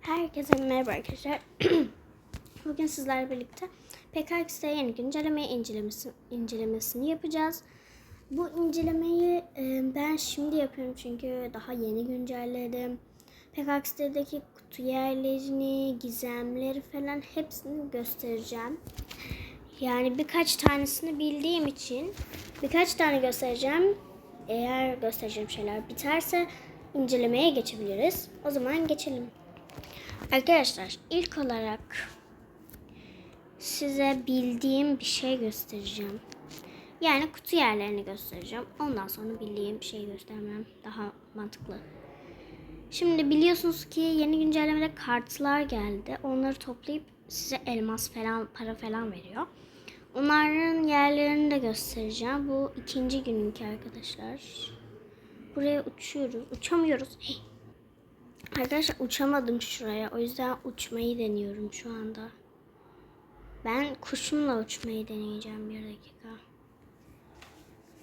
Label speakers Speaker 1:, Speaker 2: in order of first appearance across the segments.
Speaker 1: Herkese merhaba arkadaşlar. Bugün sizlerle birlikte PKX'de yeni güncellemeyi incelemesi, incelemesini yapacağız. Bu incelemeyi e, ben şimdi yapıyorum çünkü daha yeni güncelledim. PKX'deki kutu yerlerini, gizemleri falan hepsini göstereceğim. Yani birkaç tanesini bildiğim için birkaç tane göstereceğim. Eğer göstereceğim şeyler biterse incelemeye geçebiliriz. O zaman geçelim. Arkadaşlar ilk olarak size bildiğim bir şey göstereceğim. Yani kutu yerlerini göstereceğim. Ondan sonra bildiğim bir şey göstermem daha mantıklı. Şimdi biliyorsunuz ki yeni güncellemede kartlar geldi. Onları toplayıp size elmas falan, para falan veriyor. Onların yerlerini de göstereceğim. Bu ikinci gününki arkadaşlar. Buraya uçuyoruz. Uçamıyoruz. Hey. Arkadaşlar uçamadım şuraya. O yüzden uçmayı deniyorum şu anda. Ben kuşumla uçmayı deneyeceğim bir dakika.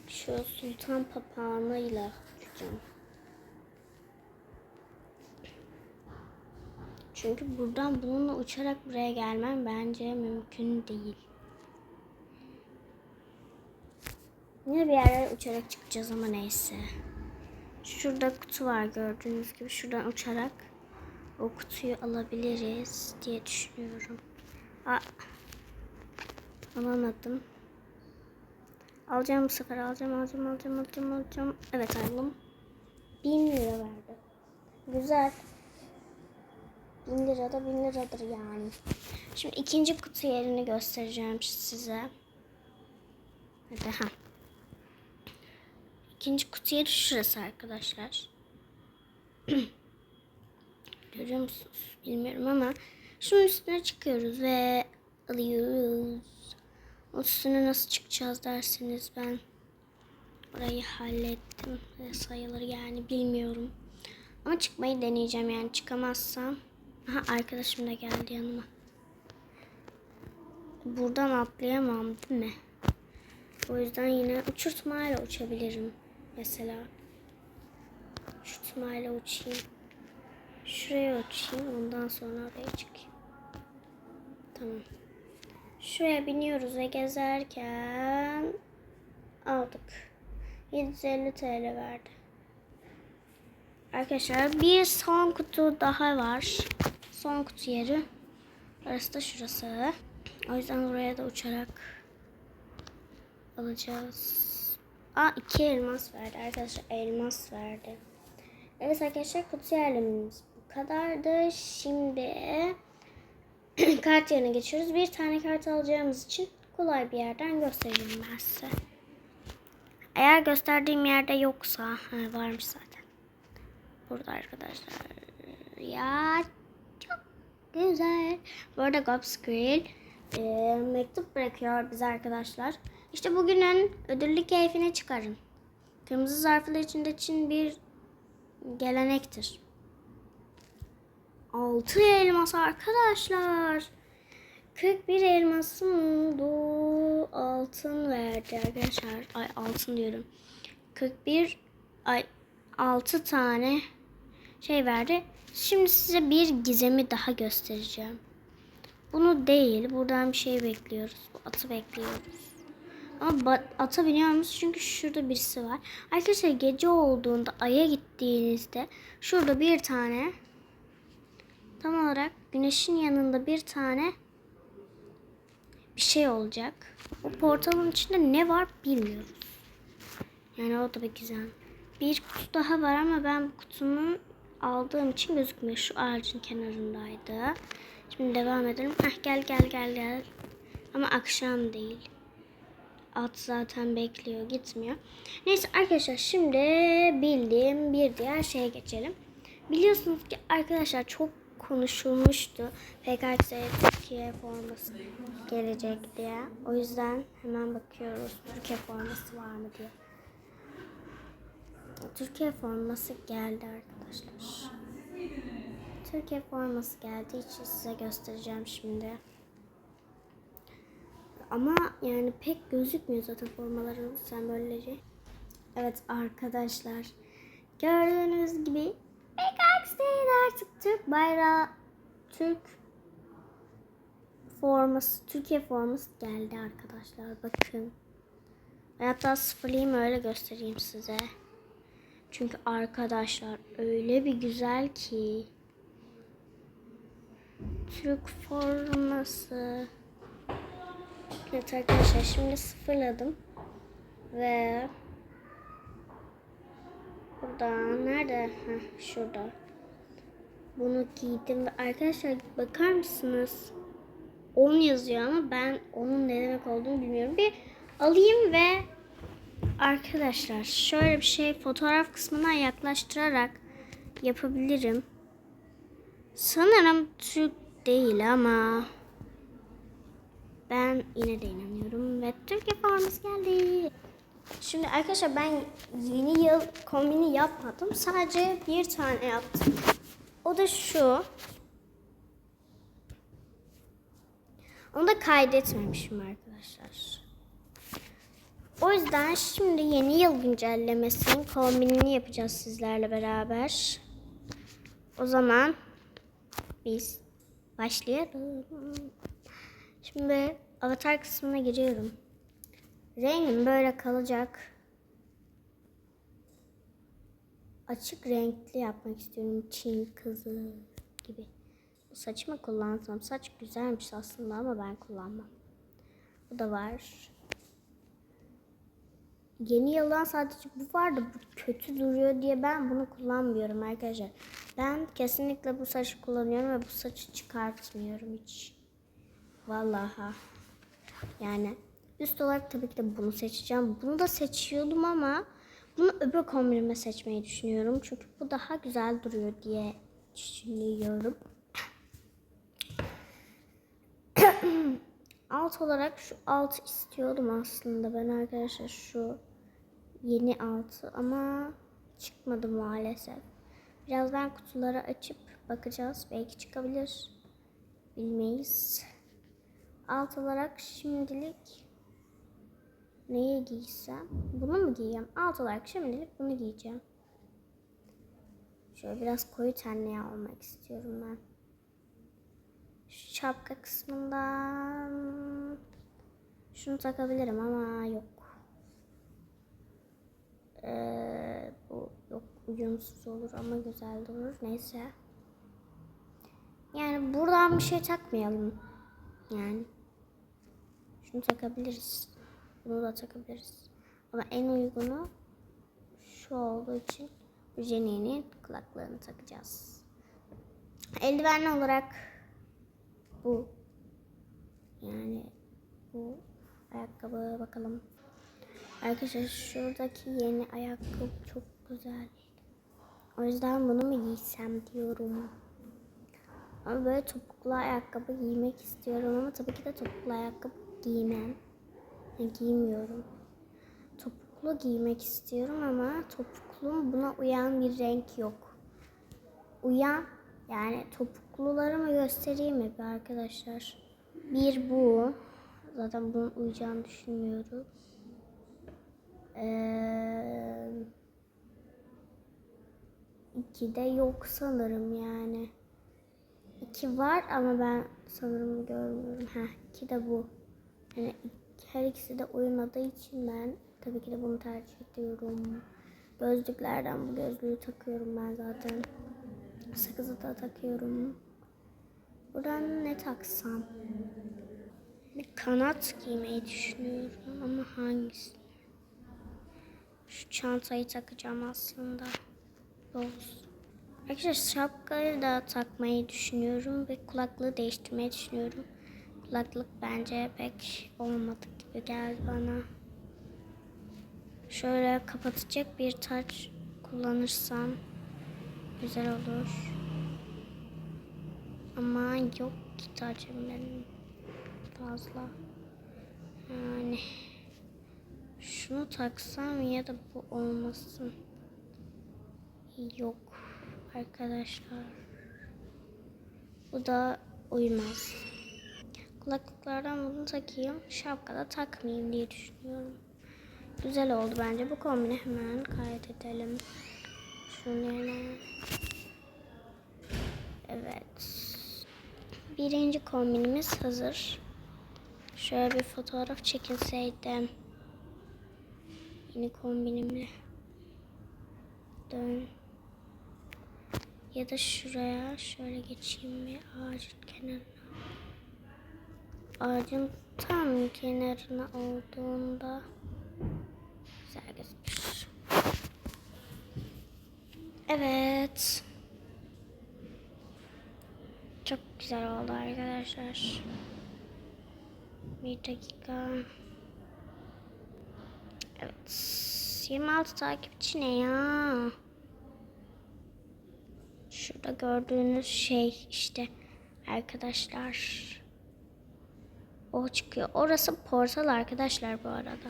Speaker 1: Şu sultan papağanıyla uçacağım. Çünkü buradan bununla uçarak buraya gelmem bence mümkün değil. Yine bir yerlere uçarak çıkacağız ama neyse. Şurada kutu var gördüğünüz gibi. Şuradan uçarak o kutuyu alabiliriz diye düşünüyorum. Aa, alamadım. Alacağım bu sefer alacağım alacağım alacağım alacağım alacağım. Evet aldım. Bin lira verdi. Güzel. Bin lira da bin liradır yani. Şimdi ikinci kutu yerini göstereceğim size. Hadi ha. İkinci kutu yeri şurası arkadaşlar. Görüyor musunuz? Bilmiyorum ama şunun üstüne çıkıyoruz ve alıyoruz. O üstüne nasıl çıkacağız derseniz ben orayı hallettim ve sayılır yani bilmiyorum. Ama çıkmayı deneyeceğim yani çıkamazsam. Aha arkadaşım da geldi yanıma. Buradan atlayamam değil mi? O yüzden yine uçurtmayla uçabilirim. Mesela uçurtmayla uçayım. Şuraya uçayım. Ondan sonra oraya çıkayım. Tamam. Şuraya biniyoruz ve gezerken aldık. 750 TL verdi. Arkadaşlar bir son kutu daha var. Son kutu yeri. Orası da şurası. O yüzden oraya da uçarak alacağız. Aa iki elmas verdi arkadaşlar. Elmas verdi. Evet arkadaşlar kutu yerlememiz bu kadardı. Şimdi kart yerine geçiyoruz. Bir tane kart alacağımız için kolay bir yerden göstereceğim ben size. Eğer gösterdiğim yerde yoksa ha, varmış zaten. Burada arkadaşlar. Ya çok güzel. Bu arada Gobs Grill e, mektup bırakıyor bize arkadaşlar. İşte bugünün ödüllü keyfine çıkarın. Kırmızı zarflar içinde için bir gelenektir. Altı elmas arkadaşlar. 41 elmasım oldu. Altın verdi arkadaşlar. Ay altın diyorum. 41 ay 6 tane şey verdi. Şimdi size bir gizemi daha göstereceğim. Bunu değil. Buradan bir şey bekliyoruz. Bu atı bekliyoruz. Ama ata biniyor musunuz? Çünkü şurada birisi var. Arkadaşlar gece olduğunda aya gittiğinizde şurada bir tane tam olarak güneşin yanında bir tane bir şey olacak. O portalın içinde ne var bilmiyoruz. Yani o da bir güzel. Bir kutu daha var ama ben bu kutunun aldığım için gözükmüyor. Şu ağacın kenarındaydı. Şimdi devam edelim. Heh, gel gel gel gel. Ama akşam değil. At zaten bekliyor gitmiyor. Neyse arkadaşlar şimdi bildiğim bir diğer şeye geçelim. Biliyorsunuz ki arkadaşlar çok konuşulmuştu. PKX Türkiye forması gelecek diye. O yüzden hemen bakıyoruz Türkiye forması var mı diye. Türkiye forması geldi arkadaşlar. Türkiye forması geldiği için size göstereceğim şimdi. Ama yani pek gözükmüyor zaten formaların sen böylece. Evet arkadaşlar. Gördüğünüz gibi PKX'deyiz artık Türk bayrağı Türk forması, Türkiye forması geldi arkadaşlar. Bakın. Ben hatta sıfırlayayım öyle göstereyim size. Çünkü arkadaşlar öyle bir güzel ki. Türk forması. Evet arkadaşlar şimdi sıfırladım. Ve burada nerede? Heh, şurada. Bunu giydim ve arkadaşlar bakar mısınız? 10 yazıyor ama ben onun ne demek olduğunu bilmiyorum. Bir alayım ve arkadaşlar şöyle bir şey fotoğraf kısmına yaklaştırarak yapabilirim. Sanırım Türk değil ama ben yine de inanıyorum ve Türkiye forması geldi. Şimdi arkadaşlar ben yeni yıl kombini yapmadım. Sadece bir tane yaptım. O da şu. Onu da kaydetmemişim arkadaşlar. O yüzden şimdi yeni yıl güncellemesinin kombinini yapacağız sizlerle beraber. O zaman biz başlayalım. Şimdi avatar kısmına giriyorum. Rengim böyle kalacak. Açık renkli yapmak istiyorum. Çin kızı gibi. Saçımı kullansam. Saç güzelmiş aslında ama ben kullanmam. Bu da var. Yeni yıldan sadece bu vardı. Bu kötü duruyor diye ben bunu kullanmıyorum arkadaşlar. Ben kesinlikle bu saçı kullanıyorum ve bu saçı çıkartmıyorum hiç. Vallahi. Yani üst olarak tabii ki de bunu seçeceğim. Bunu da seçiyordum ama bunu öbür kombinime seçmeyi düşünüyorum. Çünkü bu daha güzel duruyor diye düşünüyorum. alt olarak şu alt istiyordum aslında ben arkadaşlar şu yeni altı ama çıkmadı maalesef. Birazdan kutuları açıp bakacağız. Belki çıkabilir. Bilmeyiz. Alt olarak şimdilik neyi giysem? Bunu mu giyeceğim? Alt olarak şimdilik bunu giyeceğim. Şöyle biraz koyu tenliği almak istiyorum ben. Şu şapka kısmından şunu takabilirim ama yok. Ee, bu yok uyumsuz olur ama güzel durur. Neyse. Yani buradan bir şey takmayalım. Yani. Şunu takabiliriz. Bunu da takabiliriz. Ama en uygunu şu olduğu için Jenny'nin kulaklığını takacağız. Eldivenli olarak bu. Yani bu ayakkabı bakalım. Arkadaşlar şuradaki yeni ayakkabı çok güzel. O yüzden bunu mu giysem diyorum. Ama böyle topuklu ayakkabı giymek istiyorum ama tabii ki de topuklu ayakkabı giymem. Yani giymiyorum. Topuklu giymek istiyorum ama topuklu buna uyan bir renk yok. Uyan yani topuklularımı göstereyim mi arkadaşlar? Bir bu. Zaten bunun uyacağını düşünmüyorum. Ee, iki de yok sanırım yani. İki var ama ben sanırım görmüyorum. Heh, iki de bu. Yani her ikisi de uymadığı için ben tabii ki de bunu tercih ediyorum. Gözlüklerden bu gözlüğü takıyorum ben zaten. Sakızı da takıyorum. Buradan ne taksam? Bir kanat giymeyi düşünüyorum ama hangisi? Şu çantayı takacağım aslında. Olsun. Arkadaşlar şapkayı da takmayı düşünüyorum ve kulaklığı değiştirmeyi düşünüyorum. Kulaklık bence pek olmadı gibi geldi bana. Şöyle kapatacak bir taç kullanırsam güzel olur. Ama yok ki tacım benim fazla. Yani şunu taksam ya da bu olmasın. Yok arkadaşlar. Bu da uymaz. Kulaklıklardan bunu takayım. Şapkada takmayayım diye düşünüyorum. Güzel oldu bence. Bu kombini hemen kaydedelim. Şunun yerine. Evet. birinci kombinimiz hazır. Şöyle bir fotoğraf çekinseydim. Yeni kombinimle. Dön. Ya da şuraya şöyle geçeyim bir ağacın kenarına. Ağacın tam kenarına olduğunda güzel gözükür. Evet. Çok güzel oldu arkadaşlar. Bir dakika. Evet. 26 takipçi ne ya? Şurada gördüğünüz şey işte arkadaşlar. O çıkıyor. Orası portal arkadaşlar bu arada.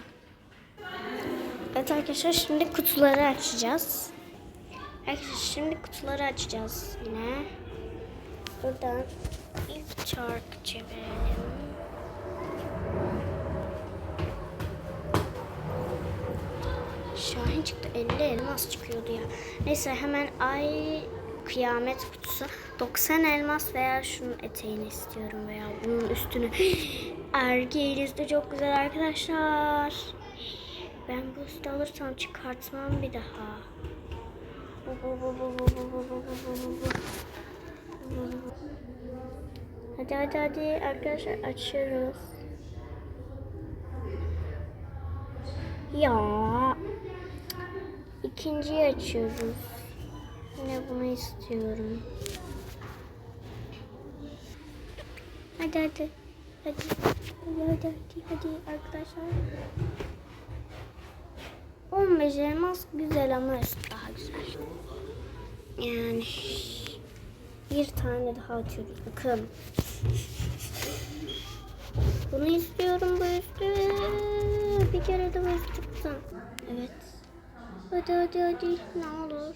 Speaker 1: Evet arkadaşlar şimdi kutuları açacağız. Arkadaşlar şimdi kutuları açacağız yine. Buradan ilk çark çevirelim. Şahin çıktı. 50 elmas çıkıyordu ya. Neyse hemen ay kıyamet kutusu. 90 elmas veya şunun eteğini istiyorum veya bunun üstünü. Ergeğiniz de çok güzel arkadaşlar. Ben bu üstü alırsam çıkartmam bir daha. Hadi hadi hadi arkadaşlar açıyoruz. Ya ikinciyi açıyoruz. Yine bunu istiyorum. Hadi hadi. Hadi. Hadi hadi hadi, hadi arkadaşlar. 15 elmas güzel ama daha güzel. Yani bir tane daha açıyoruz. Bakın. Bunu istiyorum bu üstü. Bir kere de bu üstü. Evet. Hadi hadi hadi. Ne olur.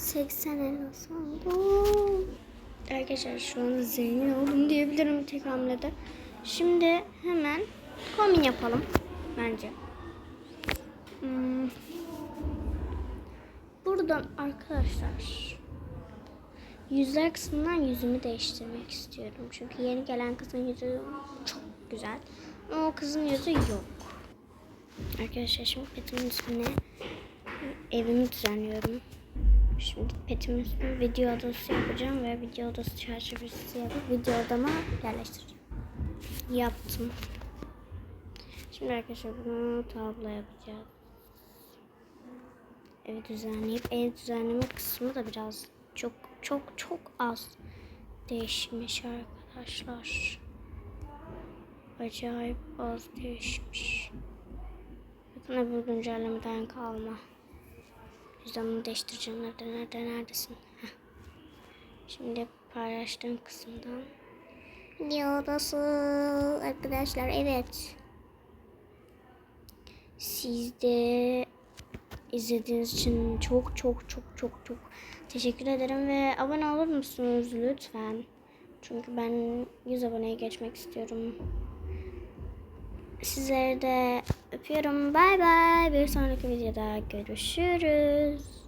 Speaker 1: 80 elmas oldu. Arkadaşlar şu anda zengin oldum diyebilirim tek hamlede. Şimdi hemen kombin yapalım bence. Hmm. Buradan arkadaşlar yüzler kısmından yüzümü değiştirmek istiyorum. Çünkü yeni gelen kızın yüzü çok güzel. Ama o kızın yüzü yok. Arkadaşlar şimdi petimin üstüne evimi düzenliyorum. Şimdi petimin video odası yapacağım ve video odası çerçevesi yapıp video odama yerleştireceğim. Yaptım. Şimdi arkadaşlar bunu tablo yapacağız. Evi düzenleyip ev düzenleme kısmı da biraz çok çok çok az değişmiş arkadaşlar. Acayip az değişmiş. Bakın öbür güncellemeden kalma. Yüzden değiştireceğim. Nerede, nerede, neredesin? Heh. Şimdi paylaştığım kısımdan. Yodası arkadaşlar evet. Siz de izlediğiniz için çok çok çok çok çok teşekkür ederim ve abone olur musunuz lütfen? Çünkü ben 100 aboneye geçmek istiyorum. Sizleri de öpüyorum. Bay bay. Bir sonraki videoda görüşürüz.